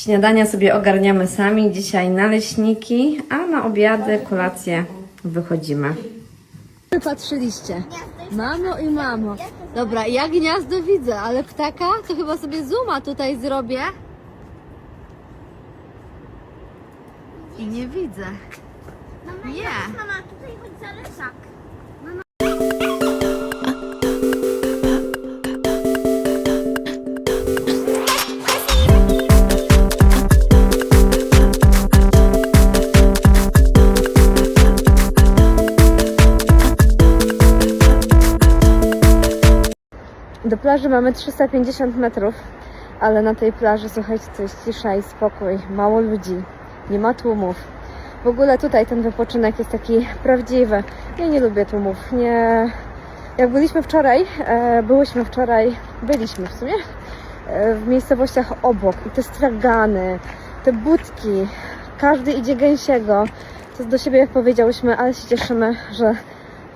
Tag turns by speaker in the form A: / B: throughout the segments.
A: Śniadania sobie ogarniamy sami, dzisiaj naleśniki, a na obiady, kolację wychodzimy. Patrzyliście. Mamo i mamo. Dobra, ja gniazdo widzę, ale ptaka to chyba sobie zooma tutaj zrobię. I nie widzę.
B: Mama,
A: Nie.
B: Mama, tutaj chodź zależak.
A: Do plaży mamy 350 metrów, ale na tej plaży, słuchajcie, to jest cisza i spokój, mało ludzi, nie ma tłumów. W ogóle tutaj ten wypoczynek jest taki prawdziwy. Ja nie lubię tłumów. Nie. Jak byliśmy wczoraj, e, byłyśmy wczoraj, byliśmy w sumie e, w miejscowościach obok i te stragany, te budki, każdy idzie gęsiego. To do siebie jak powiedziałyśmy, ale się cieszymy, że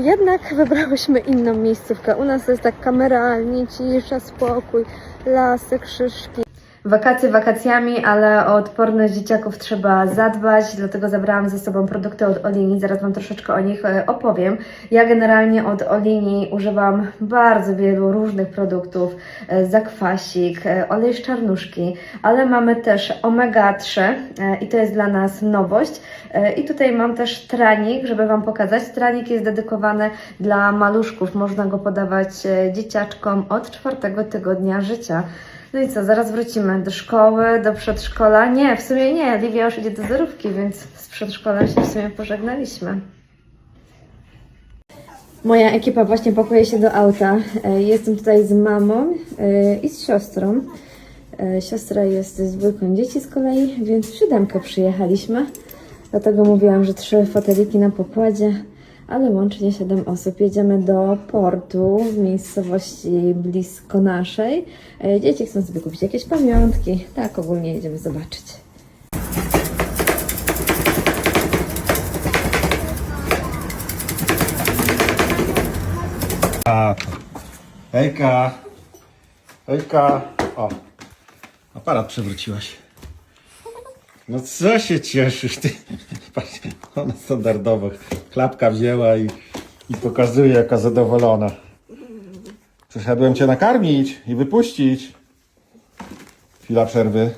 A: jednak wybrałyśmy inną miejscówkę. U nas to jest tak kameralnie, cisza, spokój, lasy, krzyżki. Wakacje wakacjami, ale o odporność dzieciaków trzeba zadbać, dlatego zabrałam ze sobą produkty od Olini. Zaraz Wam troszeczkę o nich e, opowiem. Ja generalnie od Olini używam bardzo wielu różnych produktów. e, Zakwasik, e, olej z czarnuszki, ale mamy też omega-3 e, i to jest dla nas nowość. I tutaj mam też tranik, żeby Wam pokazać. Tranik jest dedykowany dla maluszków. Można go podawać dzieciaczkom od czwartego tygodnia życia. No i co, zaraz wrócimy do szkoły, do przedszkola. Nie, w sumie nie, Liwia już idzie do zerówki, więc z przedszkolem się w sumie pożegnaliśmy. Moja ekipa właśnie pakuje się do auta. E, Jestem tutaj z mamą e, i z siostrą. E, Siostra jest z dwójką dzieci z kolei, więc w siódemkę przyjechaliśmy. Dlatego mówiłam, że trzy foteliki na pokładzie, ale łącznie siedem osób. Jedziemy do portu w miejscowości blisko naszej. E, Dzieci chcą sobie kupić jakieś pamiątki. Tak, ogólnie jedziemy zobaczyć.
C: Hejka. Hejka. O, aparat przewróciłaś. No co się cieszysz ty? Patrz, ona standardowo klapka wzięła i, i pokazuje jaka zadowolona. Przyszedłem cię nakarmić i wypuścić. Chwila przerwy.